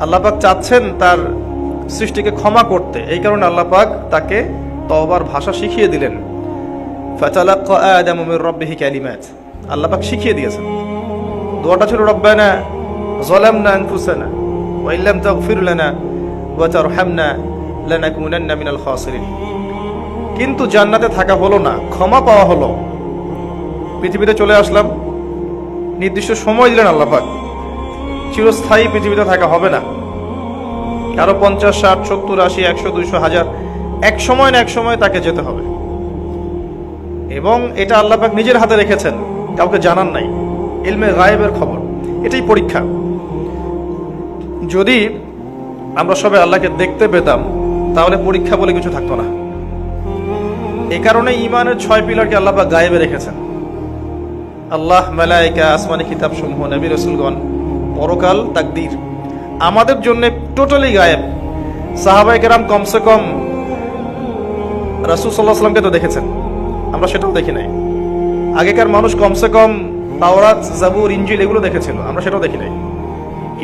আল্লাপাক চাচ্ছেন তার সৃষ্টিকে ক্ষমা করতে। এই কারণে আল্লাপাক তাকে তওবার ভাষা শিখিয়ে দিলেন। আল্লাপাক শিখিয়ে দিয়েছেন। দোয়াটা ছিল, রব্বানা যালামনা আনফুসানা ওয়া ইল্লাম তাগফির ওয়া তারহামনা লানাকুনান্না মিনাল খাসিরিন। কিন্তু জান্নাতে থাকা হলো না, ক্ষমা পাওয়া হলো। পৃথিবীতে চলে আসলাম। নির্দিষ্ট সময় দিলেন আল্লাপাক। চিরস্থায়ী পৃথিবীতে থাকা হবে না। কারও পঞ্চাশ, ষাট, সত্তর, আশি, একশো, দুইশো, হাজার, এক সময় না এক সময় তাকে যেতে হবে। এবং এটা আল্লাপাক নিজের হাতে রেখেছেন, কাউকে জানান নাই। ইলমে গায়েবের খবর, এটাই পরীক্ষা। যদি আমরা সবাই আল্লাহকে দেখতে পেতাম, তাহলে পরীক্ষা বলে কিছু থাকতো না। এ কারণে ইমানের ছয় পিলারকে আল্লাপাক গায়েবে রেখেছেন। আল্লাহ মালাইকা আসমানি কিতাব সমূহ নবী, রসুলগণ পরকাল তাকদীর। আমাদের জন্য টোটালি গায়েব। সাহাবাই কেরাম কমসে কম রাসুল সাল্লাহ সাল্লামকে তো দেখেছেন। আমরা সেটাও দেখি নাই। আগেকার মানুষ কমসে কম তাওরাত, জাবুর ইঞ্জিল এগুলো দেখেছিল। আমরা সেটাও দেখি নাই।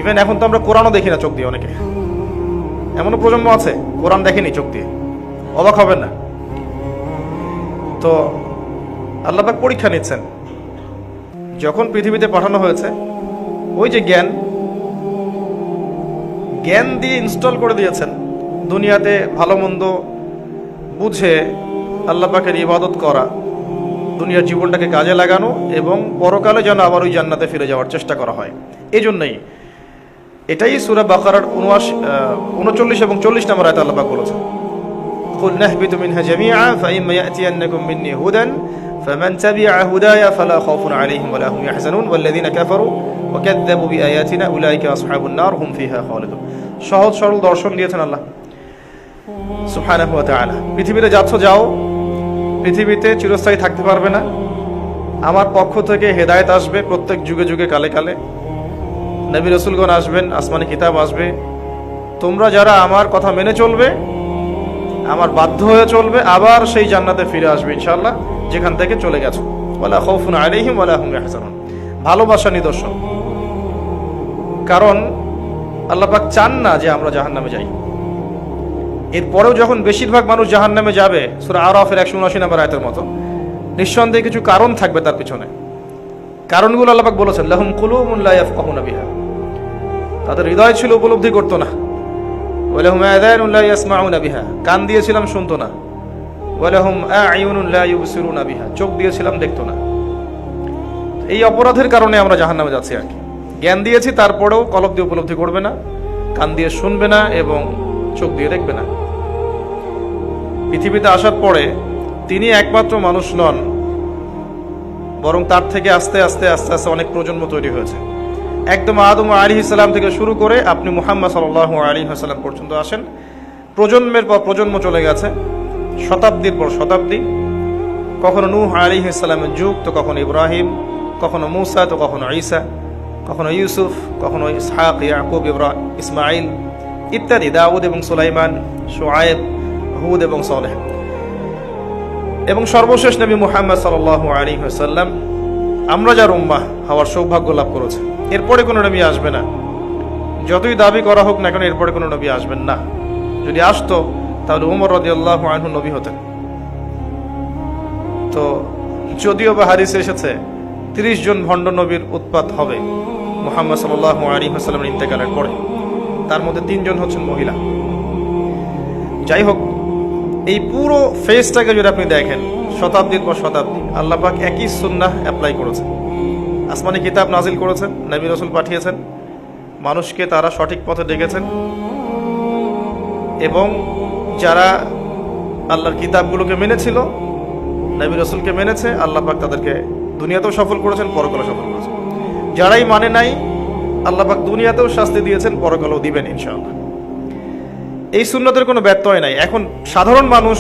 ইভেন এখন তো আমরা কোরআনও দেখি না চোখ দিয়ে অনেকে। এমনও প্রজন্ম আছে, কোরআন দেখেনি চোখ দিয়ে। অবাক হবেন না। তো আল্লাহবাক পরীক্ষা নিচ্ছেন। যখন পৃথিবীতে পাঠানো হয়েছে ওই যে জ্ঞান জ্ঞান দিয়ে ইনস্টল করে দিয়েছেন দুনিয়াতে ভালো মন্দ বুঝে আল্লাহ পাকের ইবাদত করা দুনিয়ার জীবনটাকে কাজে লাগানো এবং পরকালে যেন আবার ওই জান্নাতে ফিরে যাওয়ার চেষ্টা করা হয় এই জন্যই এটাই সুরা বাকারার উনআশি উনচল্লিশ এবং চল্লিশ নম্বর আয়তা আল্লাহ পাক বলেছেন قل نهبط منها جميعا فإما يأتينكم مني هدى فمن تبع هداي فلا خوف عليهم ولا هم يحزنون والذين كفروا সহজ সরল দর্শন দিয়েছেন আল্লাহ। পৃথিবীতে যাচ্ছ, যাও। পৃথিবীতে চিরস্থায়ী থাকতে পারবে না। আমার পক্ষ থেকে হেদায়ত আসবে প্রত্যেক যুগে যুগে, কালে কালে। নবী রসুলগণ আসবেন, আসমানি কিতাব আসবে। তোমরা যারা আমার কথা মেনে চলবে, আমার বাধ্য হয়ে চলবে, আবার সেই জান্নাতে ফিরে আসবে ইনশাল্লাহ যেখান থেকে চলে গেছো। বলে খৌফুন আলিহিম ওলা হুম ভালোবাসা নিদর্শন। কারণ আল্লাহ পাক চান না যে আমরা জাহান্নামে যাই। এরপরেও যখন বেশিরভাগ মানুষ জাহান্নামে যাবে, সূরা একশো 179 নম্বর আয়াতের মতো, নিঃসন্দেহে কিছু কারণ থাকবে তার পিছনে। কারণগুলো আল্লাহ পাক বলেছেন, লাহুম লা ইয়াফকাহুনা বিহা। তাদের হৃদয় ছিল উপলব্ধি করতো না। ওয়ালাহুম আযানুন লা ইয়াসমাউনা বিহা। কান দিয়েছিলাম শুনতো না। ওয়ালাহুম ইউবসিরুনা বিহা। চোখ দিয়েছিলাম দেখতো না। এই অপরাধের কারণে আমরা জাহান্নামে যাচ্ছি আর কি। জ্ঞান দিয়েছি, তারপরেও কলব দিয়ে উপলব্ধি করবে না, কান দিয়ে শুনবে না এবং চোখ দিয়ে দেখবে না। পৃথিবীতে আসার পরে তিনি একমাত্র মানুষ নন, বরং তার থেকে আস্তে আস্তে আস্তে আস্তে অনেক প্রজন্ম তৈরি হয়েছে। একদম আদম আলী ইসলাম থেকে শুরু করে আপনি মুহাম্মদ সাল আলী হাসালাম পর্যন্ত আসেন। প্রজন্মের পর প্রজন্ম চলে গেছে, শতাব্দীর পর শতাব্দী। কখনো নূহ আলী ইসলামের যুগ, তো কখনো ইব্রাহিম, কখনো মুসা, তো কখনো ঈসা। কখনো ইউসুফ, কখনো ইসহাক, ইয়াকুব, ইব্রা ইসমাইল ইত্যাদি, দাউদ এবং সুলাইমান শোয়েব হুদ এবং সলেহ। এবং সর্বশেষ নবী মুহাম্মদ সাল আলী সাল্লাম আমরা যার উম্মাহ হওয়ার সৌভাগ্য লাভ করেছে। এরপরে কোনো নবী আসবে না। যতই দাবি করা হোক না কেন, এরপরে কোনো নবী আসবেন না। যদি আসতো, তাহলে উমর রদি আল্লাহ আনহু নবী হতেন। তো যদিও বা হারিস এসেছে তিরিশ জন ভণ্ড নবীর উৎপাত হবে। মোহাম্মদ সাল আলী হাসালামের ইন্তেকালের পরে। তার মধ্যে তিনজন হচ্ছেন মহিলা। যাই হোক, এই পুরো ফেজটাকে যদি আপনি দেখেন, শতাব্দীর পর শতাব্দী আল্লাপাক একই সুন্নাহ অ্যাপ্লাই করেছেন। আসমানি কিতাব নাজিল করেছেন, নবী রসুল পাঠিয়েছেন, মানুষকে তারা সঠিক পথে ডেকেছেন, এবং যারা আল্লাহর কিতাবগুলোকে মেনেছিল, নবী রসুলকে মেনেছে, আল্লাহ পাক তাদেরকে দুনিয়াতেও সফল করেছেন পরকালে সফল করেছেন। যারাই মানে নাই আল্লাহ পাক দুনিয়াতেও শাস্তি দিয়েছেন, পরকালেও দিবেন ইনশাআল্লাহ। এই সুন্নতের কোনো ব্যত্যয় নাই। এখন সাধারণ মানুষ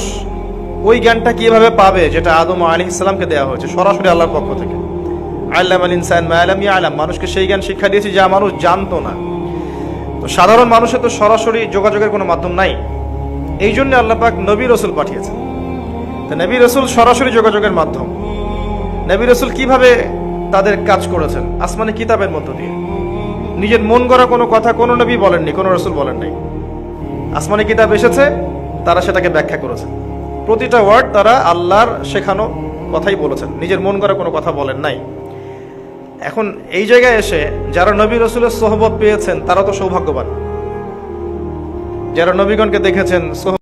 ওই জ্ঞানটা কীভাবে পাবে, যেটা আদম আলী ইসলামকে দেওয়া হয়েছে? সরাসরি আল্লাহর পক্ষ থেকে। আল্লাহ আল ইনসান মায়ালাম আলাম মানুষকে সেই জ্ঞান শিক্ষা দিয়েছে যা মানুষ জানতো না। তো সাধারণ মানুষের তো সরাসরি যোগাযোগের কোনো মাধ্যম নাই। এই জন্য আল্লাহ পাক নবী রসুল পাঠিয়েছেন। তো নবী রসুল সরাসরি যোগাযোগের মাধ্যম। নবী রসুল কীভাবে তাদের কাজ করেছেন? আসমানি কিতাবের মধ্য দিয়ে। নিজের মন গড়া কোনো কথা কোনো নবী বলেননি, কোনো রসুল বলেন নাই আসমানি কিতাব এসেছে, তারা সেটাকে ব্যাখ্যা করেছে। প্রতিটা ওয়ার্ড তারা আল্লাহর শেখানো কথাই বলেছেন, নিজের মন গড়া কোনো কথা বলেন নাই। এখন এই জায়গায় এসে যারা নবী রসুলের সোহবত পেয়েছেন, তারা তো সৌভাগ্যবান। যারা নবীগণকে দেখেছেন, সোহ